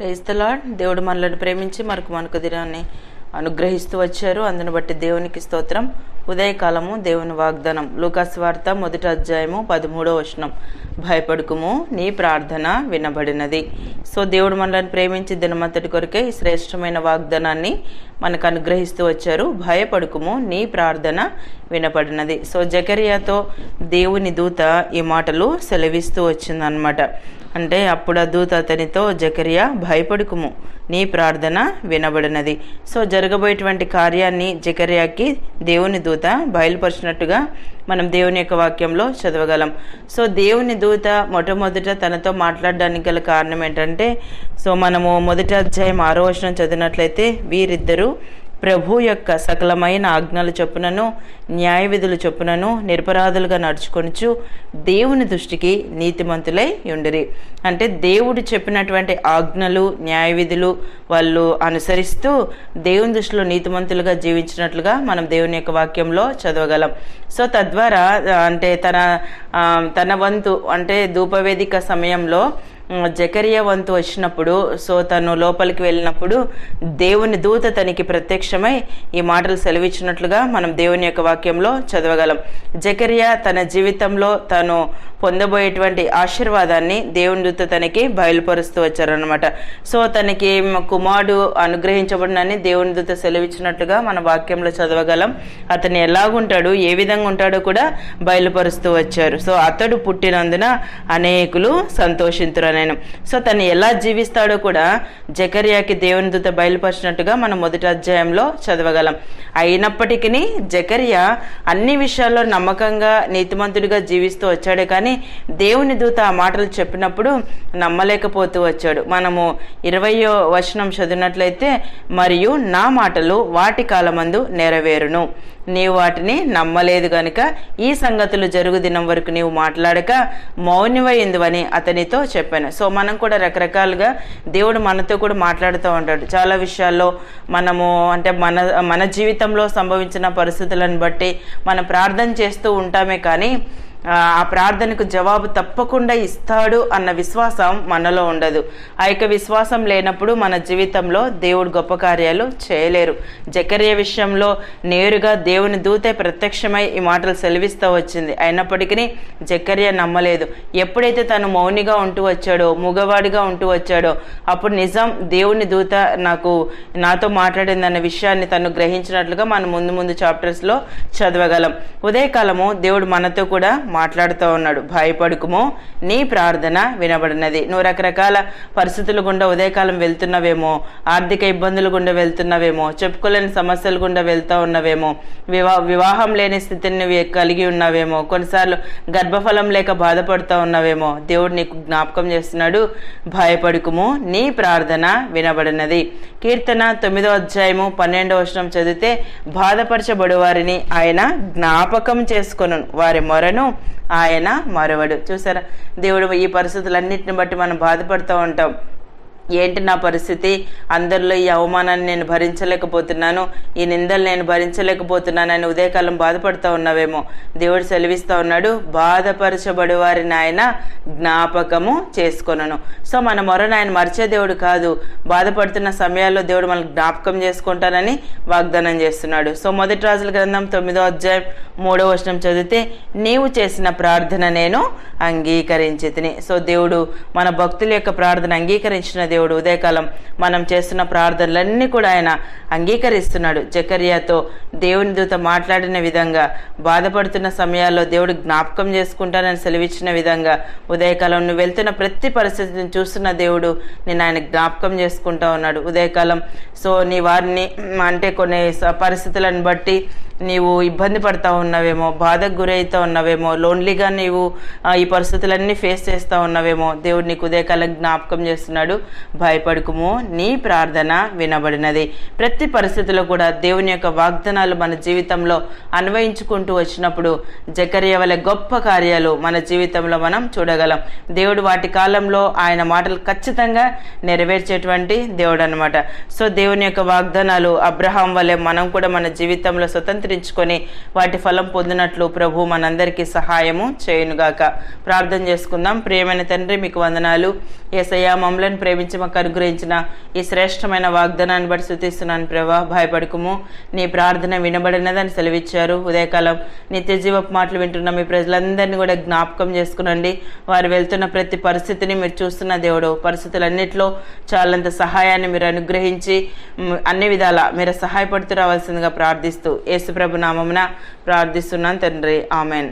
క్రైస్తలాడ్ దేవుడు మనలను ప్రేమించి మనకు మనకు దినాన్ని అనుగ్రహిస్తూ వచ్చారు. అందును బట్టి దేవునికి స్తోత్రం. ఉదయకాలము దేవుని వాగ్దానం. లూకాస్ వార్త మొదటి అధ్యాయము పదమూడో వచనం. భయపడుకుము నీ ప్రార్థన వినబడినది. సో దేవుడు మనల్ని ప్రేమించి దినమంతటి కొరకే ఈ శ్రేష్టమైన వాగ్దానాన్ని మనకు అనుగ్రహిస్తూ వచ్చారు. భయపడుకుము నీ ప్రార్థన వినపడినది సో జకరియాతో దేవుని దూత ఈ మాటలు సెలవిస్తూ వచ్చిందనమాట అంటే అప్పుడు ఆ దూత అతనితో జకరియా భయపడుకుము. నీ ప్రార్థన వినబడినది. సో జరగబోయేటువంటి కార్యాన్ని జకరియాకి దేవుని దూత బయలుపరిచినట్టుగా మనం దేవుని యొక్క వాక్యంలో చదవగలం. సో దేవుని దూత మొట్టమొదట తనతో మాట్లాడడానికి గల కారణం ఏంటంటే సో మనము మొదటి అధ్యాయం ఆరో వచనం చదివినట్లయితే వీరిద్దరూ ప్రభు యొక్క సకలమైన ఆజ్ఞలు చొప్పునను న్యాయ విధులు చొప్పునను నిరపరాధులుగా నడుచుకొనుచు దేవుని దృష్టికి నీతిమంతులై ఉండిరి. అంటే దేవుడు చెప్పినటువంటి ఆజ్ఞలు న్యాయ విధులు వాళ్ళు అనుసరిస్తూ దేవుని దృష్టిలో నీతిమంతులుగా జీవించినట్లుగా మనం దేవుని యొక్క వాక్యంలో చదవగలం. సో తద్వారా అంటే తన తన వంతు అంటే ధూపవేదిక సమయంలో జకరియా వంతు వచ్చినప్పుడు సో తను లోపలికి వెళ్ళినప్పుడు దేవుని దూత తనకి ప్రత్యక్షమై ఈ మాటలు సెలవిచ్చినట్లుగా మనం దేవుని యొక్క వాక్యంలో చదవగలం. జకరియా తన జీవితంలో తను పొందబోయేటువంటి ఆశీర్వాదాన్ని దేవుని దూత తనకి బయలుపరుస్తూ వచ్చారనమాట సో తనకి కుమారుడు అనుగ్రహించబడినని దేవుని దూత సెలవిచ్చినట్లుగా మన వాక్యంలో చదవగలం. అతను ఎలాగుంటాడు ఏ విధంగా ఉంటాడో కూడా బయలుపరుస్తూ వచ్చారు. సో అతడు పుట్టినందున అనేకులు నేను సో తను ఎలా జీవిస్తాడో కూడా జకరియాకి దేవుని దూత బయలుపరిచినట్టుగా మనం మొదటి అధ్యాయంలో చదవగలం. అయినప్పటికీ జకరియా అన్ని విషయాల్లో నమ్మకంగా నీతిమంతుడిగా జీవిస్తూ వచ్చాడే. కానీ దేవుని దూత ఆ మాటలు చెప్పినప్పుడు నమ్మలేకపోతూ వచ్చాడు. మనము ఇరవయో వచనం చదివినట్లయితే మరియు నా మాటలు వాటి కాలమందు నెరవేరును. నీవు వాటిని నమ్మలేదు గనుక ఈ సంగతులు జరుగు దినం వరకు నీవు మాట్లాడక మౌనివైందువని అతనితో చెప్పాను. సో మనం కూడా రకరకాలుగా దేవుడు మనతో కూడా మాట్లాడుతూ ఉంటాడు. చాలా విషయాల్లో మనము అంటే మన మన జీవితంలో సంభవించిన పరిస్థితులను బట్టి మనం ప్రార్థన చేస్తూ ఉంటామే కానీ ఆ ప్రార్థనకు జవాబు తప్పకుండా ఇస్తాడు అన్న విశ్వాసం మనలో ఉండదు. ఆ యొక్క విశ్వాసం లేనప్పుడు మన జీవితంలో దేవుడు గొప్ప కార్యాలు చేయలేరు. జకర్య విషయంలో నేరుగా దేవుని దూతే ప్రత్యక్షమై ఈ మాటలు సెలవిస్తూ వచ్చింది. అయినప్పటికీ జకర్య నమ్మలేదు. ఎప్పుడైతే తను మౌనిగా ఉంటూ వచ్చాడో మూగవాడిగా ఉంటూ వచ్చాడో అప్పుడు నిజం దేవుని దూత నాకు నాతో మాట్లాడిందన్న విషయాన్ని తను గ్రహించినట్లుగా మనం ముందు ముందు చాప్టర్స్లో చదవగలం. ఉదయకాలము దేవుడు మనతో కూడా మాట్లాడుతూ ఉన్నాడు. భయపడుకుమో నీ ప్రార్థన వినబడినది. నువ్వు రకరకాల పరిస్థితుల గుండా ఉదయకాలం వెళ్తున్నావేమో ఆర్థిక ఇబ్బందుల గుండా వెళ్తున్నావేమో చెప్పుకోలేని సమస్యల గుండా వెళ్తూ ఉన్నావేమో వివా వివాహం లేని స్థితిని నువ్వు కలిగి ఉన్నావేమో కొన్నిసార్లు గర్భఫలం లేక బాధపడుతూ ఉన్నావేమో దేవుడు నీకు జ్ఞాపకం చేస్తున్నాడు. భయపడుకుము నీ ప్రార్థన వినబడినది. కీర్తన తొమ్మిదో అధ్యాయము పన్నెండవ వచనం చదివితే బాధపరచబడు వారిని ఆయన జ్ఞాపకం చేసుకొను వారి మొరను ఆయన మరవడు. చూసారా? దేవుడు ఈ పరిస్థితులన్నింటిని బట్టి మనం బాధపడుతూ ఉంటాం. ఏంటి నా పరిస్థితి? అందరిలో ఈ అవమానాన్ని నేను భరించలేకపోతున్నాను. ఈ నిందలు నేను భరించలేకపోతున్నానని ఉదయకాలం బాధపడుతూ ఉన్నావేమో. దేవుడు సెలవిస్తూ ఉన్నాడు బాధపరచబడి వారిని ఆయన జ్ఞాపకము చేసుకొనను. సో మన మొరను ఆయన మరిచే దేవుడు కాదు. బాధపడుతున్న సమయాల్లో దేవుడు మనల్ని జ్ఞాపకం చేసుకుంటానని వాగ్దానం చేస్తున్నాడు. సో మొదటి రాజుల గ్రంథం తొమ్మిదో అధ్యాయం మూడో వచనం చదివితే నీవు చేసిన ప్రార్థన నేను అంగీకరించి సో దేవుడు మన భక్తుల యొక్క ప్రార్థన అంగీకరించిన దేవుడు దేవుడు ఉదయకాలం మనం చేస్తున్న ప్రార్థనలన్నీ కూడా ఆయన అంగీకరిస్తున్నాడు. జకర్యాతో దేవుని దూత మాట్లాడిన విధంగా బాధపడుతున్న సమయాల్లో దేవుడు జ్ఞాపకం చేసుకుంటానని సెలవిచ్చిన విధంగా ఉదయకాలం నువ్వు వెళ్తున్న ప్రతి పరిస్థితిని చూస్తున్న దేవుడు నేను ఆయన జ్ఞాపకం చేసుకుంటా ఉన్నాడు. ఉదయకాలం సో నీ వారిని అంటే కొన్ని పరిస్థితులను బట్టి నీవు ఇబ్బంది పడతా ఉన్నావేమో బాధకు గురవుతా ఉన్నావేమో లోన్లీగా నీవు ఈ పరిస్థితులన్నీ ఫేస్ చేస్తూ ఉన్నావేమో దేవుడు నీకు ఉదయకాలం జ్ఞాపకం చేస్తున్నాడు. భయపడుకుము. నీ ప్రార్థన వినబడినది. ప్రతి పరిస్థితిలో కూడా దేవుని యొక్క వాగ్దానాలు మన జీవితంలో అన్వయించుకుంటూ వచ్చినప్పుడు జకర్య వలె గొప్ప కార్యాలు మన జీవితంలో మనం చూడగలం. దేవుడు వాటి కాలంలో ఆయన మాటలు ఖచ్చితంగా నెరవేర్చేటువంటి దేవుడు అనమాట సో దేవుని యొక్క వాగ్దానాలు అబ్రహాం వలె మనం కూడా మన జీవితంలో స్వతంత్రించుకొని వాటి ఫలం పొందినట్లు ప్రభు మనందరికీ సహాయము చేయనుగాక. ప్రార్థన చేసుకుందాం. ప్రియమైన తండ్రి మీకు వందనాలు. ఏసయ్యా మమ్మలను ప్రేమించి నుంచి మాకు అనుగ్రహించిన ఈ శ్రేష్టమైన వాగ్దానాన్ని బట్టి శృతిస్తున్నాను ప్రభా. భయపడకుము. నీ ప్రార్థన వినబడినదని సెలవిచ్చారు. ఉదయకాలం నిత్య జీవపు మాటలు వింటున్న మీ ప్రజలందరినీ కూడా జ్ఞాపకం చేసుకునండి. వారు వెళ్తున్న ప్రతి పరిస్థితిని మీరు చూస్తున్న దేవుడు. పరిస్థితులన్నింటిలో చాలంత సహాయాన్ని మీరు అనుగ్రహించి అన్ని విధాల మీరు సహాయపడుతూ రావాల్సిందిగా ప్రార్థిస్తూ యేసుప్రభు నామమున ప్రార్థిస్తున్నాను తండ్రి. ఆమెన్.